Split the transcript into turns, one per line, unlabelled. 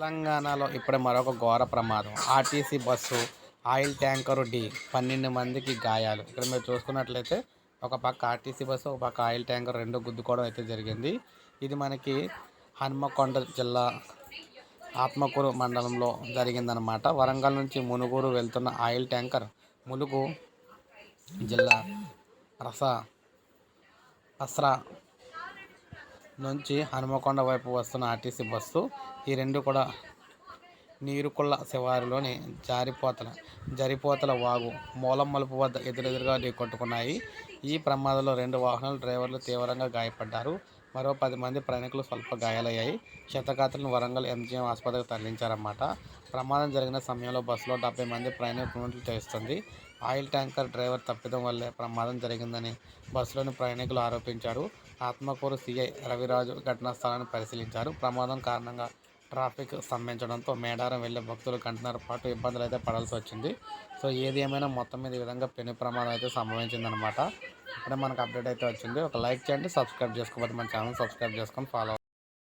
తెలంగాణలో ఇప్పుడే మరొక ఘోర ప్రమాదం. ఆర్టీసీ బస్సు ఆయిల్ ట్యాంకరు డి పన్నెండు మందికి గాయాలు. ఇక్కడ మీరు చూసుకున్నట్లయితే ఒక పక్క ఆర్టీసీ బస్సు ఒక పక్క ఆయిల్ ట్యాంకర్ రెండు గుద్దుకోవడం అయితే జరిగింది. ఇది మనకి హన్మకొండ జిల్లా ఆత్మకూరు మండలంలో జరిగిందనమాట వరంగల్ నుంచి మునుగోడు వెళ్తున్న ఆయిల్ ట్యాంకర్ ములుగు జిల్లా రస అస్రా నుంచి హనుమకొండ వైపు వస్తున్న ఆర్టీసీ బస్సు ఈ రెండు కూడా నీరుకొల్ల శివారులోని జారిపోతల జరిపోతల వాగు మూలం మలుపు వద్ద ఎదురెదురుగా ఢీకొట్టుకున్నాయి. ఈ ప్రమాదంలో రెండు వాహనాల డ్రైవర్లు తీవ్రంగా గాయపడ్డారు. మరో పది మంది ప్రయాణికులు స్వల్ప గాయాలయ్యాయి. క్షతగాత్రులను వరంగల్ ఎంజీఎం ఆసుపత్రికి తరలించారన్నమాట. ప్రమాదం జరిగిన సమయంలో బస్సులో డెబ్బై మంది ప్రయాణికులు తెలుస్తుంది ఆయిల్ ట్యాంకర్ డ్రైవర్ తప్పిదం వల్లే ప్రమాదం జరిగిందని బస్సులోని ప్రయాణికులు ఆరోపించారు. ఆత్మకూరు సీఐ రవిరాజు ఘటనా స్థలాన్ని పరిశీలించారు. ప్రమాదం కారణంగా ట్రాఫిక్ స్తంభించడంతో మేడారం వెళ్ళే భక్తులు గంటన్నర పాటు ఇబ్బందులు అయితే పడాల్సి వచ్చింది. సో ఏది ఏమైనా మొత్తం మీద ఈ విధంగా పెను ప్రమాదం అయితే సంభవించిందనమాట ఇప్పుడే మనకు అప్డేట్ అయితే వచ్చింది. ఒక లైక్ చేయండి సబ్స్క్రైబ్ చేసుకోకపోతే మన ఛానల్ సబ్స్క్రైబ్ చేసుకొని ఫాలో